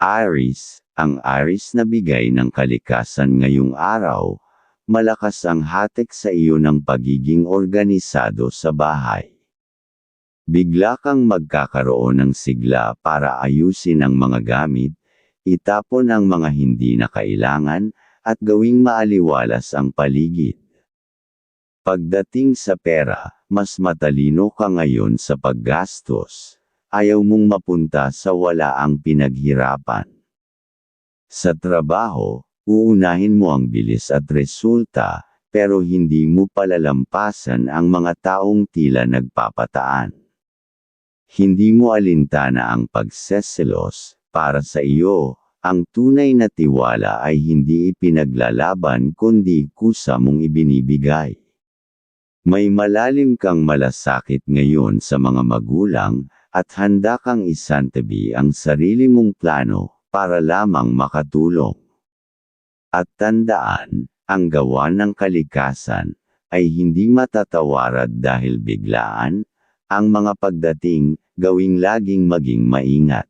Aris, ang Aris na bigay ng kalikasan ngayong araw, malakas ang hatek sa iyo ng pagiging organisado sa bahay. Bigla kang magkakaroon ng sigla para ayusin ang mga gamit, itapon ang mga hindi na kailangan, at gawing maaliwalas ang paligid. Pagdating sa pera, mas matalino ka ngayon sa paggastos. Ayaw mong mapunta sa wala ang pinaghirapan. Sa trabaho, uunahin mo ang bilis at resulta, pero hindi mo palalampasan ang mga taong tila nagpapataan. Hindi mo alintana ang pagseselos, para sa iyo, ang tunay na tiwala ay hindi ipinaglalaban kundi kusa mong ibinibigay. May malalim kang malasakit ngayon sa mga magulang, at handa kang isantabi ang sarili mong plano, para lamang makatulong. At tandaan, ang gawa ng kalikasan, ay hindi matatawarad dahil biglaan, ang mga pagdating, gawing laging maging maingat.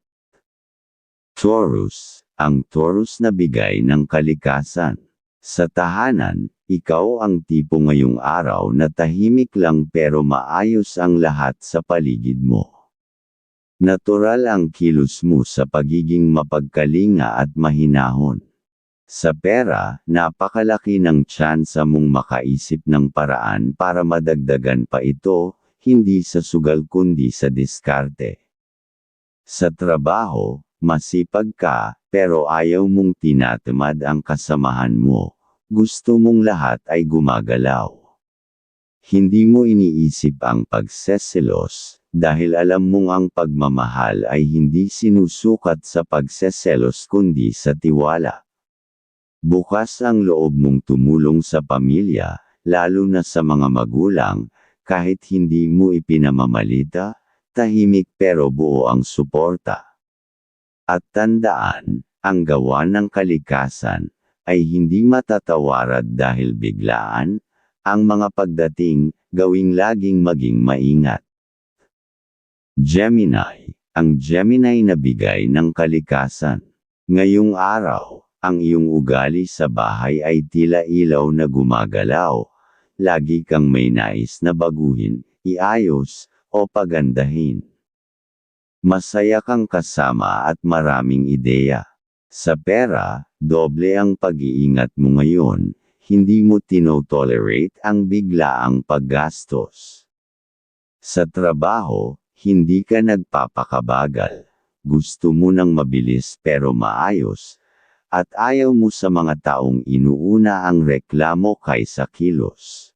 Taurus, ang Taurus na bigay ng kalikasan. Sa tahanan, ikaw ang tipo ngayong araw na tahimik lang pero maayos ang lahat sa paligid mo. Natural ang kilos mo sa pagiging mapagkalinga at mahinahon. Sa pera, napakalaki ng tsansa mong makaisip ng paraan para madagdagan pa ito, hindi sa sugal kundi sa diskarte. Sa trabaho, masipag ka, pero ayaw mong tinatamad ang kasamahan mo. Gusto mong lahat ay gumagalaw. Hindi mo iniisip ang pagseselos, dahil alam mong ang pagmamahal ay hindi sinusukat sa pagseselos kundi sa tiwala. Bukas ang loob mong tumulong sa pamilya, lalo na sa mga magulang, kahit hindi mo ipinamamalita, tahimik pero buo ang suporta. At tandaan, ang gawa ng kalikasan, ay hindi matatawarad dahil biglaan, ang mga pagdating, gawing laging maging maingat. Gemini, ang Gemini na bigay ng kalikasan. Ngayong araw, ang iyong ugali sa bahay ay tila ilaw na gumagalaw, lagi kang may nais na baguhin, iayos, o pagandahin. Masaya kang kasama at maraming ideya. Sa pera, doble ang pag-iingat mo ngayon, hindi mo tinotolerate ang biglaang paggastos. Sa trabaho, hindi ka nagpapakabagal. Gusto mo ng mabilis pero maayos, at ayaw mo sa mga taong inuuna ang reklamo kaysa kilos.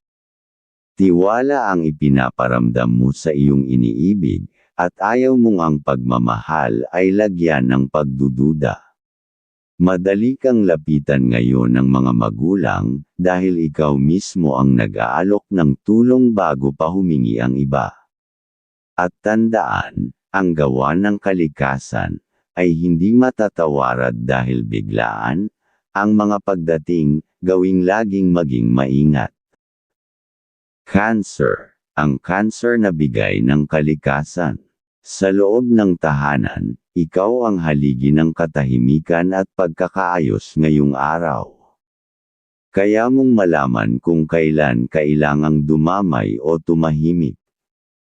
Tiwala ang ipinaparamdam mo sa iyong iniibig, at ayaw mong ang pagmamahal ay lagyan ng pagdududa. Madali kang lapitan ngayon ng mga magulang, dahil ikaw mismo ang nag-aalok ng tulong bago pa humingi ang iba. At tandaan, ang gawa ng kalikasan, ay hindi matatawarad dahil biglaan, ang mga pagdating, gawing laging maging maingat. Cancer, ang cancer na bigay ng kalikasan. Sa loob ng tahanan, ikaw ang haligi ng katahimikan at pagkakaayos ngayong araw. Kaya mong malaman kung kailan kailangang dumamay o tumahimik.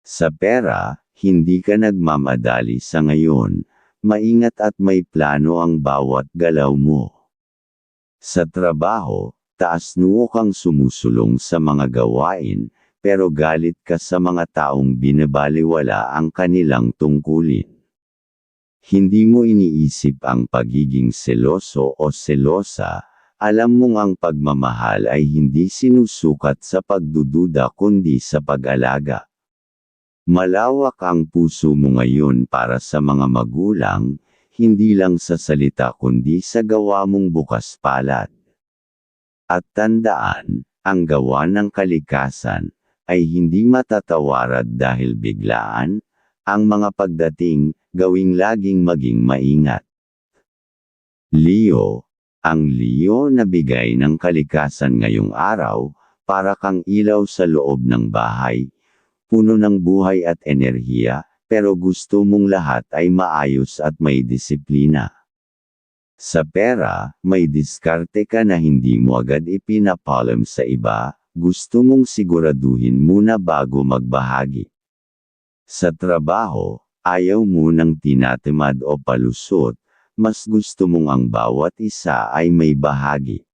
Sa pera, hindi ka nagmamadali sa ngayon, maingat at may plano ang bawat galaw mo. Sa trabaho, taas noo kang sumusulong sa mga gawain, pero galit ka sa mga taong binabaliwala ang kanilang tungkulin. Hindi mo iniisip ang pagiging seloso o selosa, alam mong ang pagmamahal ay hindi sinusukat sa pagdududa kundi sa pag-alaga. Malawak ang puso mo ngayon para sa mga magulang, hindi lang sa salita kundi sa gawa mong bukas palad. At tandaan, ang gawa ng kalikasan, ay hindi matatawarad dahil biglaan, ang mga pagdating, gawing laging maging maingat. Leo, ang Leo na bigay ng kalikasan ngayong araw, para kang ilaw sa loob ng bahay, puno ng buhay at enerhiya, pero gusto mong lahat ay maayos at may disiplina. Sa pera, may diskarte ka na hindi mo agad ipinapalam sa iba, gusto mong siguraduhin muna bago magbahagi. Sa trabaho, ayaw mo ng tinatimad o palusot, mas gusto mong ang bawat isa ay may bahagi.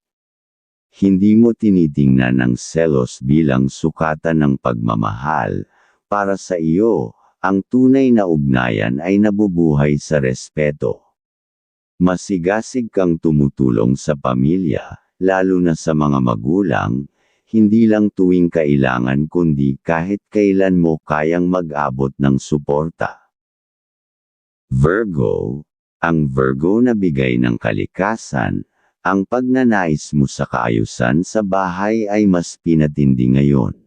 Hindi mo tinitingnan ang selos bilang sukatan ng pagmamahal, para sa iyo, ang tunay na ugnayan ay nabubuhay sa respeto. Masigasig kang tumutulong sa pamilya, lalo na sa mga magulang, hindi lang tuwing kailangan kundi kahit kailan mo kayang mag-abot ng suporta. Virgo, ang Virgo na bigay ng kalikasan, ang pagnanais mo sa kaayusan sa bahay ay mas pinatindi ngayon.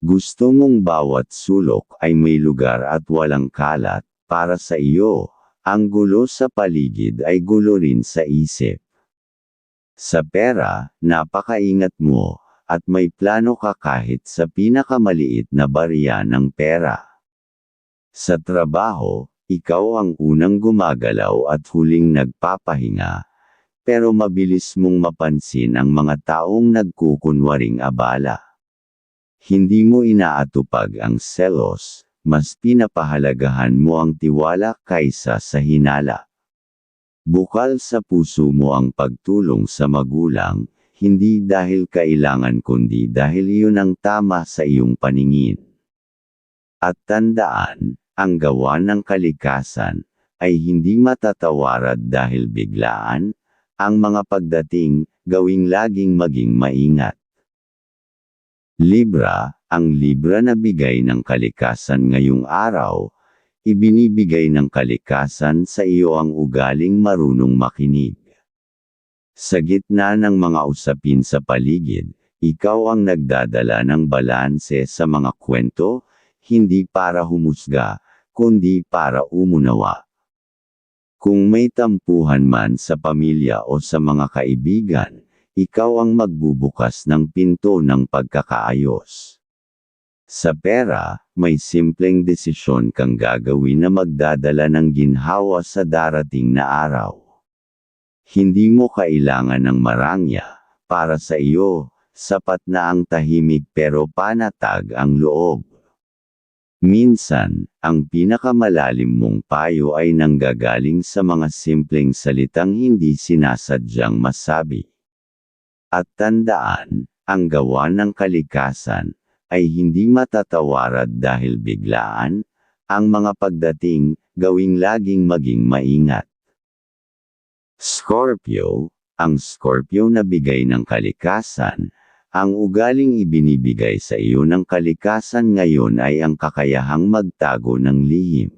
Gusto mong bawat sulok ay may lugar at walang kalat, para sa iyo, ang gulo sa paligid ay gulo rin sa isip. Sa pera, napakaingat mo, at may plano ka kahit sa pinakamaliit na barya ng pera. Sa trabaho, ikaw ang unang gumagalaw at huling nagpapahinga, pero mabilis mong mapansin ang mga taong nagkukunwaring abala. Hindi mo inaatupag ang selos, mas pinapahalagahan mo ang tiwala kaysa sa hinala. Bukal sa puso mo ang pagtulong sa magulang, hindi dahil kailangan kundi dahil iyon ang tama sa iyong paningin. At tandaan, ang gawa ng kalikasan, ay hindi matatawarad dahil biglaan, ang mga pagdating, gawing laging maging maingat. Libra, ang Libra na bigay ng kalikasan ngayong araw, ibinibigay ng kalikasan sa iyo ang ugaling marunong makinig. Sa gitna ng mga usapin sa paligid, ikaw ang nagdadala ng balanse sa mga kwento, hindi para humusga, kundi para umunawa. Kung may tampuhan man sa pamilya o sa mga kaibigan, ikaw ang magbubukas ng pinto ng pagkakaayos. Sa pera, may simpleng desisyon kang gagawin na magdadala ng ginhawa sa darating na araw. Hindi mo kailangan ng marangya, para sa iyo, sapat na ang tahimik pero panatag ang loob. Minsan, ang pinakamalalim mong payo ay nanggagaling sa mga simpleng salitang hindi sinasadyang masabi. At tandaan, ang gawa ng kalikasan, ay hindi matatawarad dahil biglaan, ang mga pagdating, gawing laging maging maingat. Scorpio, ang Scorpio na bigay ng kalikasan, ang ugaling ibinibigay sa iyo ng kalikasan ngayon ay ang kakayahang magtago ng lihim.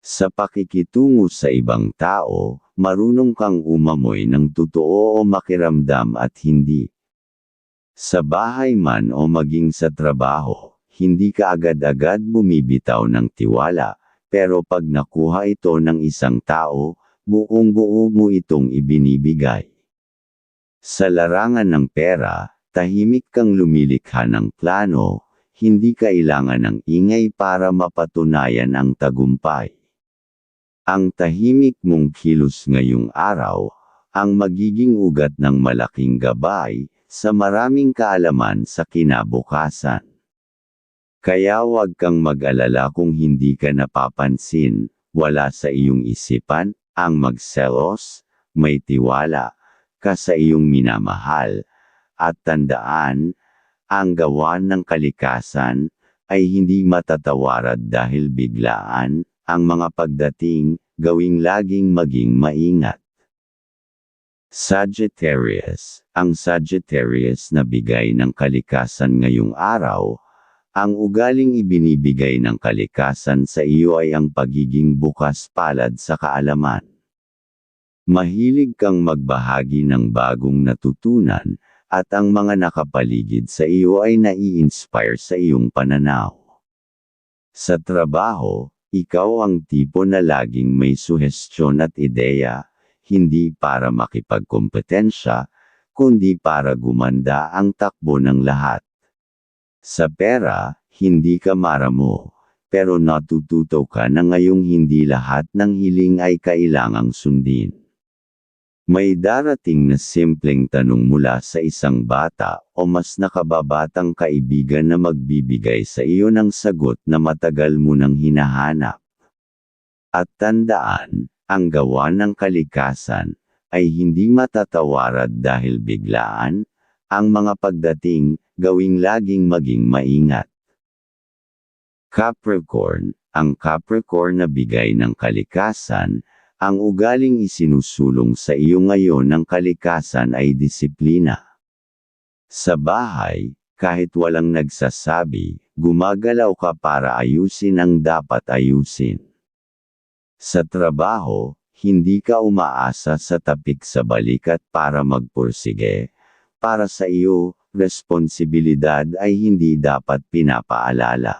Sa pakikitungo sa ibang tao, marunong kang umamoy ng totoo o makiramdam at hindi. Sa bahay man o maging sa trabaho, hindi ka agad-agad bumibitaw ng tiwala, pero pag nakuha ito ng isang tao, buong buo mo itong ibinibigay. Sa larangan ng pera, tahimik kang lumilikha ng plano, hindi kailangan ng ingay para mapatunayan ang tagumpay. Ang tahimik mong kilos ngayong araw, ang magiging ugat ng malaking gabay, sa maraming kaalaman sa kinabukasan. Kaya huwag kang mag-alala kung hindi ka napapansin, wala sa iyong isipan, ang magselos, may tiwala, ka sa iyong minamahal, at tandaan, ang gawa ng kalikasan, ay hindi matatawarad dahil biglaan, ang mga pagdating, gawing laging maging maingat. Sagittarius, ang Sagittarius na bigay ng kalikasan ngayong araw, ang ugaling ibinibigay ng kalikasan sa iyo ay ang pagiging bukas palad sa kaalaman. Mahilig kang magbahagi ng bagong natutunan, at ang mga nakapaligid sa iyo ay nai-inspire sa iyong pananaw. Sa trabaho, ikaw ang tipo na laging may suhestyon at ideya, hindi para makipagkompetensya, kundi para gumanda ang takbo ng lahat. Sa pera, hindi ka maramo, pero natututo ka na ngayong hindi lahat ng hiling ay kailangang sundin. May darating na simpleng tanong mula sa isang bata o mas nakababatang kaibigan na magbibigay sa iyo ng sagot na matagal mo nang hinahanap. At tandaan, ang gawa ng kalikasan ay hindi matatawarad dahil biglaan, ang mga pagdating, gawing laging maging maingat. Capricorn, ang Capricorn na bigay ng kalikasan, ang ugaling isinusulong sa iyo ngayon ng kalikasan ay disiplina. Sa bahay, kahit walang nagsasabi, gumagalaw ka para ayusin ang dapat ayusin. Sa trabaho, hindi ka umaasa sa tapik sa balikat para magpursige. Para sa iyo, responsibilidad ay hindi dapat pinapaalala.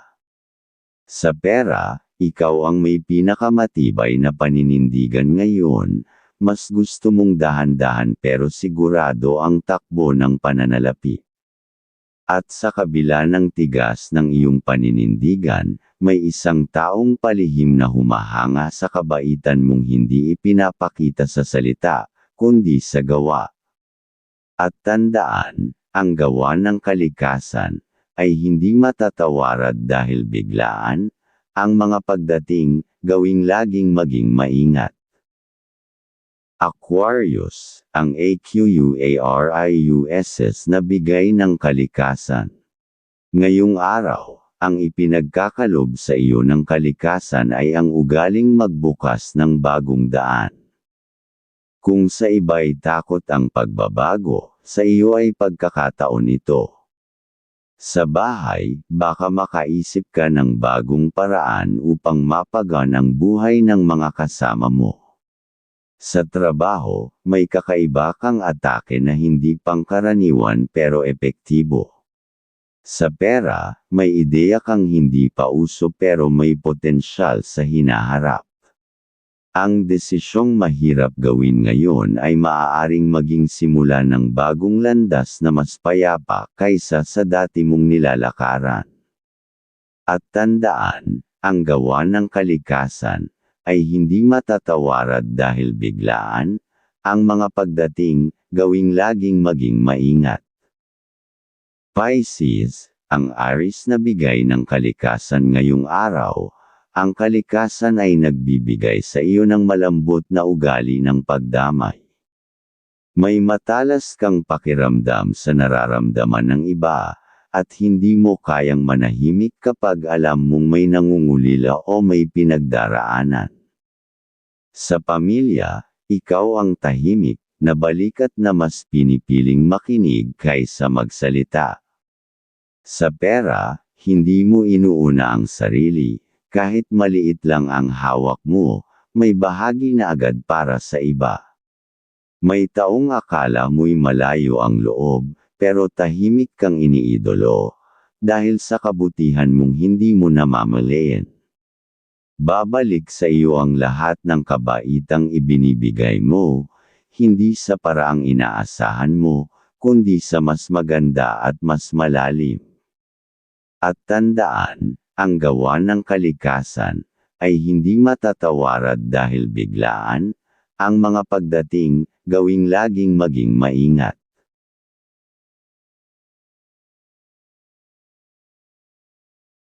Sa pera, ikaw ang may pinakamatibay na paninindigan ngayon, mas gusto mong dahan-dahan pero sigurado ang takbo ng pananalapi. At sa kabila ng tigas ng iyong paninindigan, may isang taong palihim na humahanga sa kabaitan mong hindi ipinapakita sa salita, kundi sa gawa. At tandaan, ang gawa ng kalikasan, ay hindi matatawarad dahil biglaan, ang mga pagdating, gawing laging maging maingat. Aquarius, ang AQUARIUSS na bigay ng kalikasan. Ngayong araw, ang ipinagkakalob sa iyo ng kalikasan ay ang ugaling magbukas ng bagong daan. Kung sa iba'y takot ang pagbabago, sa iyo ay pagkakataon ito. Sa bahay, baka makaisip ka ng bagong paraan upang mapagan ang buhay ng mga kasama mo. Sa trabaho, may kakaiba kang atake na hindi pangkaraniwan pero epektibo. Sa pera, may ideya kang hindi pa uso pero may potensyal sa hinaharap. Ang desisyong mahirap gawin ngayon ay maaaring maging simula ng bagong landas na mas payapa kaysa sa dati mong nilalakaran. At tandaan, ang gawa ng kalikasan ay hindi matatawarad dahil biglaan, ang mga pagdating, gawing laging maging maingat. Pisces, ang Aris na bigay ng kalikasan ngayong araw, ang kalikasan ay nagbibigay sa iyo ng malambot na ugali ng pagdamay. May matalas kang pakiramdam sa nararamdaman ng iba, at hindi mo kayang manahimik kapag alam mong may nangungulila o may pinagdaraanan. Sa pamilya, ikaw ang tahimik, na balikat na mas pinipiling makinig kaysa magsalita. Sa pera, hindi mo inuuna ang sarili, kahit maliit lang ang hawak mo, may bahagi na agad para sa iba. May taong akala mo'y malayo ang loob, pero tahimik kang iniidolo, dahil sa kabutihan mong hindi mo namamalayan. Babalik sa iyo ang lahat ng kabaitang ibinibigay mo, hindi sa paraang inaasahan mo, kundi sa mas maganda at mas malalim. At tandaan, ang gawa ng kalikasan, ay hindi matatawarad dahil biglaan, ang mga pagdating, gawing laging maging maingat.